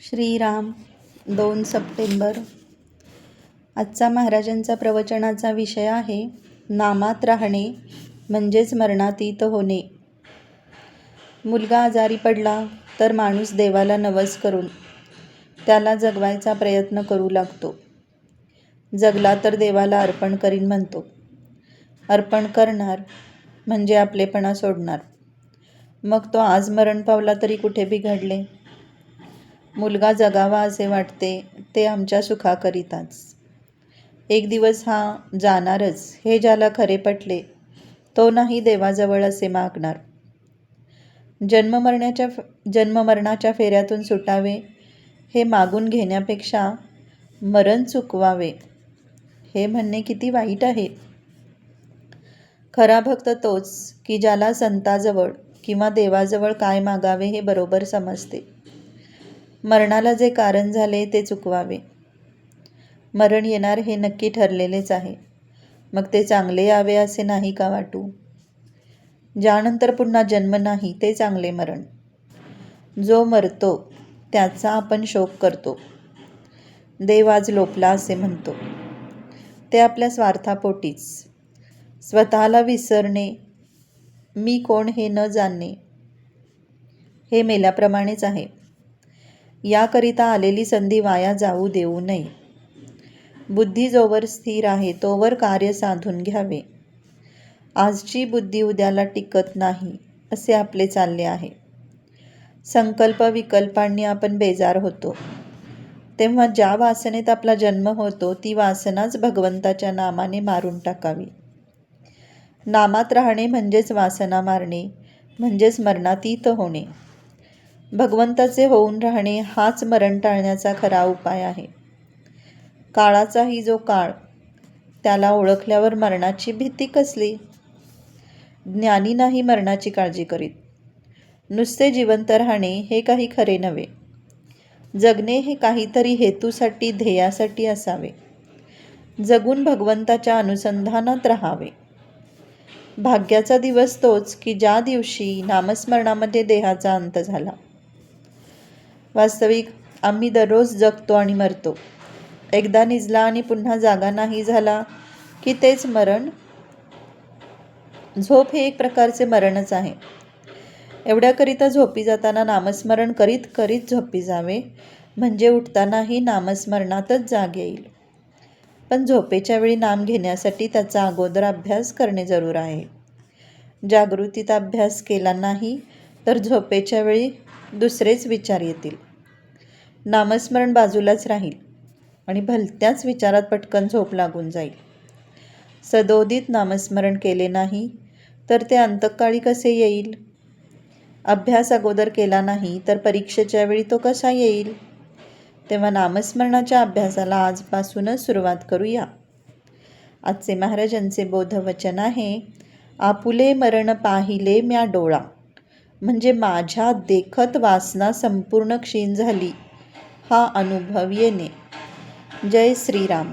श्रीराम दोन सप्टेंबर. आजचा महाराजांचा प्रवचनाचा विषय आहे नामात राहणे म्हणजेच मरणातीत होणे. मुलगा आजारी पडला तर माणूस देवाला नवस करून त्याला जगवायचा प्रयत्न करू लागतो. जगला तर देवाला अर्पण करीन म्हणतो. अर्पण करणार म्हणजे आपलेपणा सोडणार. मग तो आज मरण पावला तरी कुठे बिघडले? मुलगा जगावा असे वाटते ते आमच्या सुखाकरिताच. एक दिवस हा जाणारच हे ज्याला खरे पटले तो नाही देवाजवळ असे मागणार. जन्ममरण्याच्या जन्ममरणाच्या फेऱ्यातून सुटावे हे मागून घेण्यापेक्षा मरण चुकवावे हे म्हणणे किती वाईट आहे. खरा भक्त तोच की ज्याला संताजवळ किंवा देवाजवळ काय मागावे हे बरोबर समजते. मरणाला जे कारण झाले ते चुकवावे. मरण येणार हे नक्की ठरलेलेच आहे. मग ते चांगले यावे असे नाही का वाटू? ज्यानंतर पुन्हा जन्म नाही ते चांगले मरण. जो मरतो त्याचा आपण शोक करतो. देव आज लोपला असे म्हणतो. ते आपल्या स्वार्थापोटीच. स्वतःला विसरणे मी कोण हे न जाणणे हे मेल्याप्रमाणेच आहे. याकरिता आलेली संधी वाया जाऊ देऊ नये. बुद्धी जोवर स्थिर आहे तोवर कार्य साधून घ्यावे. आजची बुद्धी उद्याला टिकत नाही असे आपले चालले आहे. संकल्प विकल्पांनी आपण बेजार होतो. तेव्हा ज्या वासनेत आपला जन्म होतो ती वासनाच भगवंताच्या नामाने मारून टाकावी. नामात राहणे म्हणजेच वासना मारणे म्हणजेच मरणातीत होणे. भगवंताचे होऊन राहणे हाच मरण टाळण्याचा खरा उपाय आहे. काळाचाही जो काळ त्याला ओळखल्यावर मरणाची भीती कसली? ज्ञानी नाही मरणाची काळजी करीत. नुसते जिवंत राहणे हे काही खरे नव्हे. जगणे हे काहीतरी हेतूसाठी ध्येयासाठी असावे. जगून भगवंताच्या अनुसंधानात राहावे. भाग्याचा दिवस तोच की ज्या दिवशी नामस्मरणामध्ये देहाचा अंत झाला. वास्तविक आम्ही दररोज जगतो आणि मरतो. एकदा निजला आणि पुन्हा जागा नाही झाला की तेच मरण. झोप हे एक प्रकारचे मरणच आहे. एवढ्याकरिता झोपी जाताना नामस्मरण करीत करीत झोपी जावे म्हणजे उठतानाही नामस्मरणातच जाग येईल. पण झोपेच्या वेळी नाम घेण्यासाठी त्याचा अगोदर अभ्यास करणे जरूर आहे. जागृतीत अभ्यास केला नाही तर झोपेच्या वेळी दुसरेच विचार येतील. नामस्मरण बाजूलाच राहील आणि भलत्याच विचारात पटकन झोप लागून जाईल. सदोदित नामस्मरण केले नाही तर ते अंतकाळी कसे येईल? अभ्यास अगोदर केला नाही तर परीक्षेच्या वेळी तो कसा येईल? तेव्हा नामस्मरणाच्या अभ्यासाला आजपासूनच सुरुवात करूया. आजचे महाराजांचे बोधवचन आहे आपुले मरण पाहिले म्या डोळा. म्हणजे माझ्या देखत वासना संपूर्ण क्षीण झाली. हा अनुभव येणे. जय श्रीराम.